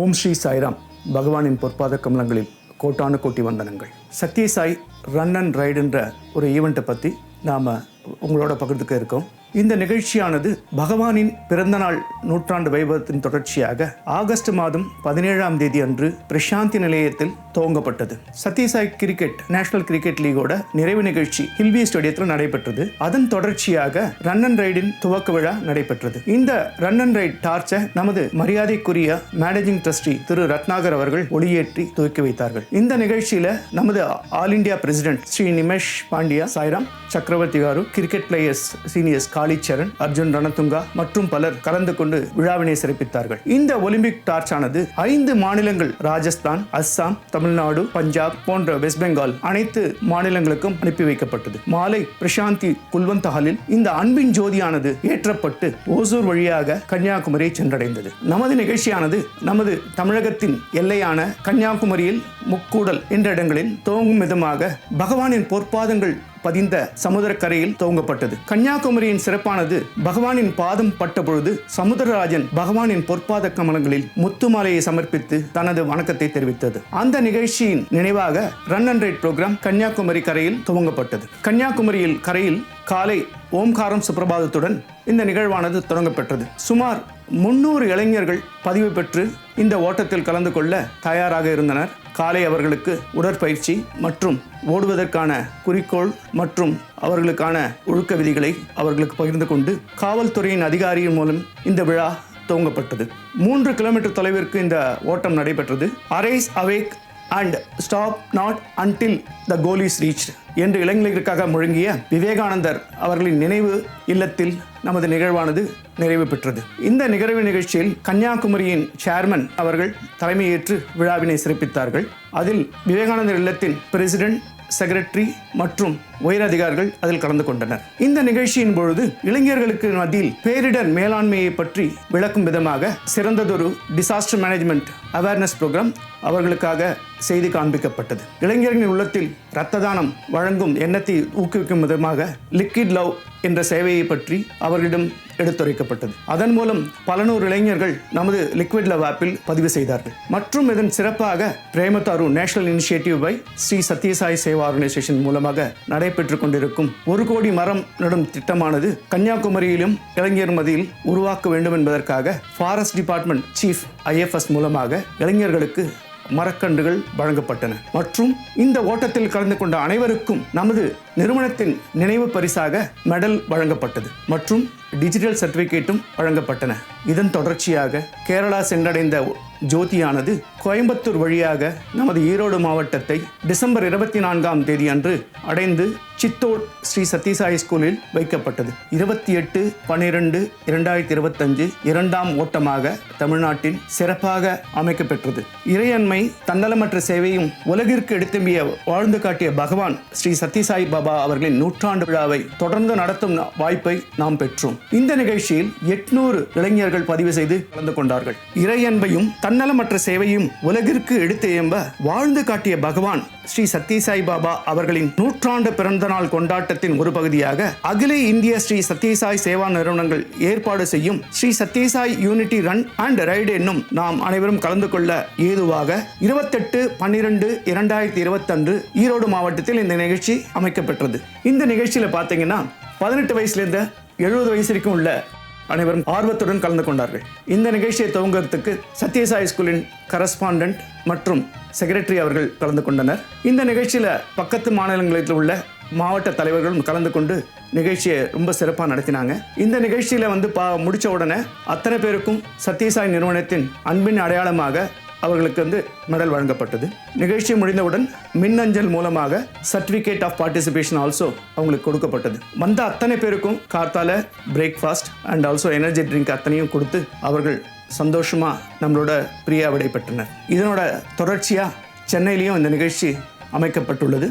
ஓம் ஸ்ரீ சாய்ராம். பகவானின் பொற்பாத கமலங்களில் கோட்டான கோட்டி வந்தனங்கள். சத்யசாய் ரன் அண்ட் ரைடுன்ற ஒரு ஈவெண்ட்டை பற்றி நாம் உங்களோட பகிர்ந்துக்க இருக்கோம். இந்த நிகழ்ச்சியானது பகவானின் பிறந்தநாள் நூற்றாண்டு வைபவத்தின் தொடர்ச்சியாக ஆகஸ்ட் மாதம் பதினேழாம் தேதி அன்று பிரசாந்தி நிலையத்தில் துவங்கப்பட்டது. சத்யசாய் கிரிக்கெட் நேஷனல் கிரிக்கெட் லீகோட நிறைவு நிகழ்ச்சி ஹில்வி ஸ்டேடியத்தில் நடைபெற்றது. அதன் தொடர்ச்சியாக ரன் அண்ட் ரைடின் துவக்க விழா நடைபெற்றது. இந்த ரன் அண்ட் ரைட் டார்ச்சை நமது மரியாதைக்குரிய மேனேஜிங் ட்ரஸ்டி திரு ரத்னாகர் அவர்கள் ஒளியேற்றி துவக்கி வைத்தார்கள். இந்த நிகழ்ச்சியில நமது all India president Shri Nimesh Pandya Sairam Chakravarthi garu cricket players seniors Kallicharran Arjuna Ranatunga மற்றும் பலர் கலந்து கொண்டு விழாவினை சிறப்பித்தார்கள். இந்த ஒலிம்பிக் டார்ச் ஆனது ஐந்து மாநிலங்கள் ராஜஸ்தான் அஸ்ஸாம் தமிழ்நாடு பஞ்சாப் போன்ற வெஸ்ட் பெங்கால் அனைத்து மாநிலங்களுக்கும் அனுப்பி வைக்கப்பட்டது. மாலை பிரசாந்தி குல்வந்த் ஹாலில் இந்த அன்பின் ஜோதியானது ஏற்றப்பட்டு ஓசூர் வழியாக கன்னியாகுமரியை சென்றடைந்தது. நமது நிகழ்ச்சியானது நமது தமிழகத்தின் எல்லையான கன்னியாகுமரியில் முக்கூடல் என்ற இடங்களில் துவங்கும் விதமாக பகவானின் பொற்பாதங்கள் பதிந்த சமுதிரக்கரையில் துவங்கப்பட்டது. கன்னியாகுமரியின் சிறப்பானது பகவானின் பாதம் பட்ட பொழுது சமுதிரராஜன் பகவானின் பொற்பாத கமலங்களில் முத்துமாலையை சமர்ப்பித்து தனது வணக்கத்தை தெரிவித்தது. அந்த நிகழ்ச்சியின் நினைவாக run and ride program Kanyakumari கரையில் துவங்கப்பட்டது. கன்னியாகுமரியில் கரையில் காலை ஓம்காரம் சுப்பிரபாதத்துடன் இந்த நிகழ்வானது தொடங்கப்பெற்றது. சுமார் முன்னூறு இளைஞர்கள் பதிவு பெற்று இந்த ஓட்டத்தில் கலந்து கொள்ள தயாராக இருந்தனர். காலை அவர்களுக்கு உடற்பயிற்சி மற்றும் ஓடுவதற்கான குறிக்கோள் மற்றும் அவர்களுக்கான ஒழுக்க விதிகளை அவர்களுக்கு பகிர்ந்து கொண்டு காவல்துறையின் அதிகாரியின் மூலம் இந்த விழா துவங்கப்பட்டது. மூன்று கிலோமீட்டர் தொலைவிற்கு இந்த ஓட்டம் நடைபெற்றது. Arise awake and stop not until the goal is reach என்று இளைஞர்களுக்காக முழங்கிய விவேகானந்தர் அவர்களின் நினைவு இல்லத்தில் நமது நிகழ்வானது நிறைவு பெற்றது. இந்த நிகழ்வு நிகழ்ச்சியில் கன்னியாகுமரியின் சேர்மன் அவர்கள் தலைமையேற்று விழாவினை சிறப்பித்தார்கள். அதில் விவேகானந்தர் இல்லத்தின் பிரசிடென்ட் செக்ரட்டரி மற்றும் உயரதிகாரிகள் அதில் கலந்து கொண்டனர். இந்த நிகழ்ச்சியின் பொழுது இளைஞர்களுக்கு மத்தியில் பேரிடர் மேலாண்மையை பற்றி விளக்கும் விதமாக சிறந்ததொரு டிசாஸ்டர் மேனேஜ்மெண்ட் அவேர்னஸ் ப்ரோக்ராம் அவர்களுக்காக செய்து காண்பிக்கப்பட்டது. இளைஞர்களின் உள்ளத்தில் இரத்த தானம் வழங்கும் எண்ணத்தை ஊக்குவிக்கும் விதமாக லிக்விட் லவ் என்ற சேவையை பற்றி அவர்களிடம் எடுத்துரைக்கப்பட்டது. அதன் மூலம் பல நூறு இளைஞர்கள் நமது லிக்விட் லவ் ஆப்பில் பதிவு செய்தார்கள். மற்றும் இதன் சிறப்பாக Premataru national initiative by Shri Sathya Sai seva organisation மூலமாக நடைபெற்றுக் கொண்டிருக்கும் ஒரு கோடி மரம் நடும் திட்டமானது கன்னியாகுமரியிலும் இளைஞர் மதியில் உருவாக்க வேண்டும் என்பதற்காக ஃபாரஸ்ட் டிபார்ட்மெண்ட் சீஃப் ஐஎஃப்எஸ் மூலமாக இளைஞர்களுக்கு மரக்கன்றுகள் வழங்கப்பட்டன. மற்றும் இந்த ஓட்டத்தில் கலந்து கொண்ட அனைவருக்கும் நமது நிறுவனத்தின் நினைவு பரிசாக மெடல் வழங்கப்பட்டது. மற்றும் டிஜிட்டல் சர்டிஃபிகேட்டும் வழங்கப்பட்டன. இதன் தொடர்ச்சியாக கேரளா சென்றடைந்த ஜோதியானது கோயம்புத்தூர் வழியாக நமது ஈரோடு மாவட்டத்தை டிசம்பர் இருபத்தி நான்காம் தேதி அன்று அடைந்து சித்தோட் ஸ்ரீ சத்யசாய் ஸ்கூலில் வைக்கப்பட்டது. இருபத்தி எட்டு பன்னிரெண்டு இரண்டாயிரத்தி இருபத்தஞ்சு இரண்டாம் ஓட்டமாக தமிழ்நாட்டில் சிறப்பாக அமைக்கப்பெற்றது இறையன்மை தன்னலமற்ற சேவையும் உலகிற்கு எடுத்தும்பிய வாழ்ந்து காட்டிய பகவான் ஸ்ரீ சத்யசாய் பாபா அவர்களின் நூற்றாண்டு விழாவை தொடர்ந்து நடத்தும் வாய்ப்பை நாம் பெற்றோம். இந்த நிகழ்ச்சியில் எட்நூறு இளைஞர்கள் பதிவு செய்து கலந்து கொண்டார்கள். இறையன்பையும் தன்னலமற்ற சேவையும் உலகிற்கு எடுத்து எம்ப வாழ்ந்து காட்டிய பகவான் ஸ்ரீ சத்யசாய் பாபா அவர்களின் நூற்றாண்டு பிறந்த நாள் கொண்டாட்டத்தின் ஒரு பகுதியாக அகில இந்திய ஸ்ரீ சத்யசாய் சேவா நிறுவனங்கள் ஏற்பாடு செய்யும் Shri Sathya Sai unity run and ride என்னும் நாம் அனைவரும் கலந்து கொள்ள ஏதுவாக இருபத்தெட்டு பன்னிரண்டு இரண்டாயிரத்தி இருபத்தன்று ஈரோடு மாவட்டத்தில் இந்த நிகழ்ச்சி அமைக்கப்பெற்றது. இந்த நிகழ்ச்சியில பார்த்தீங்கன்னா பதினெட்டு வயசுலேருந்து எழுபது வயசு வரைக்கும் உள்ள அனைவரும் ஆர்வத்துடன் கலந்து கொண்டார்கள். இந்த நிகழ்ச்சியை துவங்குறதுக்கு சத்யசாய் ஸ்கூலின் கரஸ்பாண்டன்ட் மற்றும் செக்ரட்டரி அவர்கள் கலந்து கொண்டனர். இந்த நிகழ்ச்சியில் பக்கத்து மாநிலங்களில் உள்ள மாவட்ட தலைவர்களும் கலந்து கொண்டு நிகழ்ச்சியை ரொம்ப சிறப்பாக நடத்தினாங்க. இந்த நிகழ்ச்சியில் வந்து பா முடித்த உடனே அத்தனை பேருக்கும் சத்யசாய் நிறுவனத்தின் அன்பின் அடையாளமாக அவர்களுக்கு வந்து மெடல் வழங்கப்பட்டது. நிகழ்ச்சி முடிந்தவுடன் மின்னஞ்சல் மூலமாக சர்டிஃபிகேட் ஆஃப் பார்ட்டிசிபேஷன் ஆல்சோ அவங்களுக்கு கொடுக்கப்பட்டது. வந்த அத்தனை பேருக்கும் கார்த்தால breakfast and also energy drink அத்தனையும் கொடுத்து அவர்கள் சந்தோஷமா நம்மளோட பிரியா விடை பெற்றனர் இதனோட தொடர்ச்சியா சென்னையிலையும் இந்த நிகழ்ச்சி அமைக்கப்பட்டுள்ளது.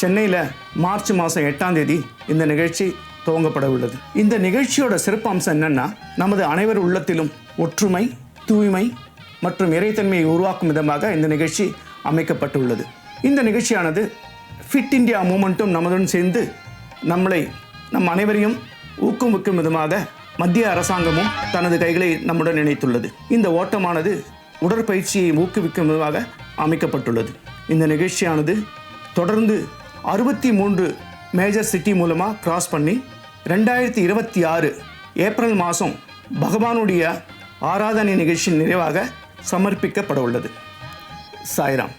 சென்னையில் மார்ச் மாதம் எட்டாம் தேதி இந்த நிகழ்ச்சி துவங்கப்பட உள்ளது. இந்த நிகழ்ச்சியோட சிறப்பு அம்சம் என்னன்னா நமது அனைவர் உள்ளத்திலும் ஒற்றுமை தூய்மை மற்றும் இறைத்தன்மையை உருவாக்கும் விதமாக இந்த நிகழ்ச்சி அமைக்கப்பட்டுள்ளது. இந்த நிகழ்ச்சியானது ஃபிட் இந்தியா மூமெண்ட்டும் நம்முடன் சேர்ந்து நம்மளை நம் அனைவரையும் ஊக்குவிக்கும் விதமாக மத்திய அரசாங்கமும் தனது கைகளை நம்முடன் இணைத்துள்ளது. இந்த ஓட்டமானது உடற்பயிற்சியை ஊக்குவிக்கும் விதமாக அமைக்கப்பட்டுள்ளது. இந்த நிகழ்ச்சியானது தொடர்ந்து அறுபத்தி மூன்று மேஜர் சிட்டி மூலமாக கிராஸ் பண்ணி ரெண்டாயிரத்தி இருபத்தி ஆறு ஏப்ரல் மாதம் பகவானுடைய ஆராதனை நிகழ்ச்சியின் நிறைவாக சமர்ப்பிக்கப்பட உள்ளது. சாய்ராம்.